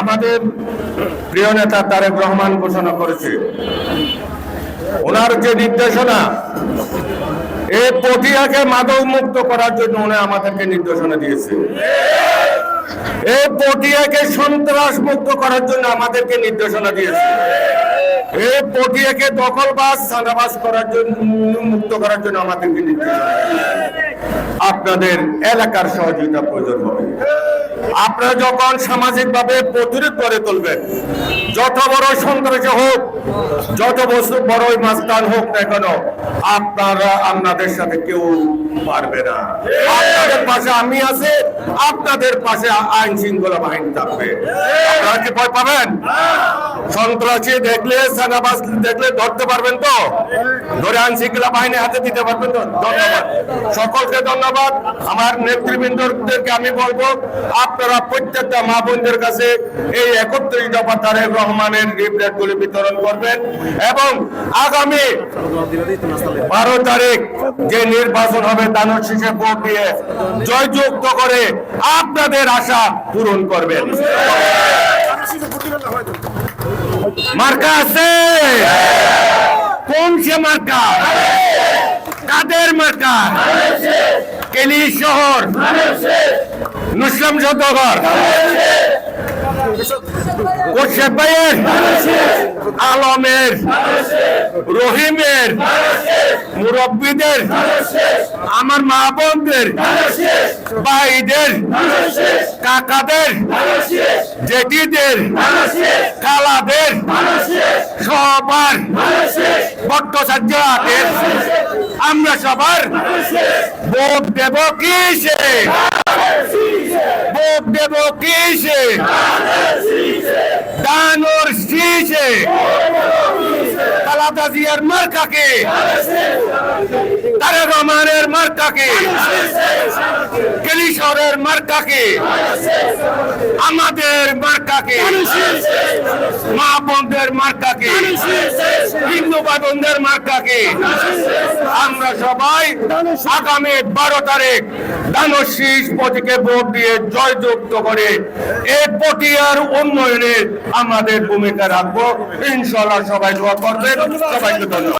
আমাদের প্রিয় নেতা তারেক রহমান ঘোষণা করেছে। ওনার যে নির্দেশনা, এই পটিয়াকে মাদক মুক্ত করার জন্য উনি আমাদেরকে নির্দেশনা দিয়েছে। এই পটিয়াকে সন্ত্রাস মুক্ত করার জন্য আমাদেরকে নির্দেশনা দিয়েছে। এই পটিয়াকে দখলবাজ সাদাবাজ করার জন্য, মুক্ত করার জন্য আমাদেরকে নির্দেশনা। আপনাদের এলাকার সহযোগিতা প্রয়োজন হবে। আপনারা যখন সামাজিকভাবে প্রতিরোধ করে তুলবেন, যত বড় সন্ত্রাসী হোক, যত বস্তু বড়ই মাস্তান হোক না কেন, আপনারা আপনাদের সাথে কেউ পারবে না। আপনাদের পাশে আমি আছি, আপনাদের পাশে আইন শৃঙ্খলা বাহিনী থাকবে। আপনারা কি ভয় পাবেন? সন্ত্রাসী দেখলে, সেনাবাস দেখলে ধরতে পারবেন তো? ধরে আইন শৃঙ্খলা বাহিনী হাতে দিতে পারবেন তো? ধন্যবাদ। সকলকে ধন্যবাদ। আমার নেতৃবৃন্দদেরকে আমি বলব, আপনারা প্রত্যেকটা মা বোনদের কাছে এই একত্রিশ দফা তারেক রহমানের লিফলেট গুলি বিতরণ করবেন এবং আগামী বারো তারিখ যে নির্বাচন হবে দানব শেষে ভোট দিয়ে জয়যুক্ত করে আপনাদের আশা পূরণ করবেন। মার্কা আছে? কোন সে মার্কা? কাদের মার্কা? কেলি শহর। নুসলাম কোশেব ভাইয়ের। আলমের। রহিমের। মুরব্বীদের। আমার মা বোনদের। ভাইদের। কাকাদের। জেঠিদের। কালাদের সবার। ভট্টাচার্যদের আমরা সবার। ভোট দেব কিসে? ভোট দেব কিসে? দানোর শীষে। কালাদা জিয়ার মার্কাকে। তারেক রহমানের মার্কাকে। কেলিশরের মার্কাকে। আমাদের মার্কাকে। মা বোনদের মার্কাকে। হিন্দু বাদনদের মার্কাকে আমরা সবাই আগামী বারো তারিখ দানশীষ পতিকে ভোট দিয়ে জয়যুক্ত করে এই পটিয়ার উন্নয়নে আমাদের ভূমিকা রাখব। ইনশাল্লাহ সবাই দোয়া করবেন। সবাইকে ধন্যবাদ।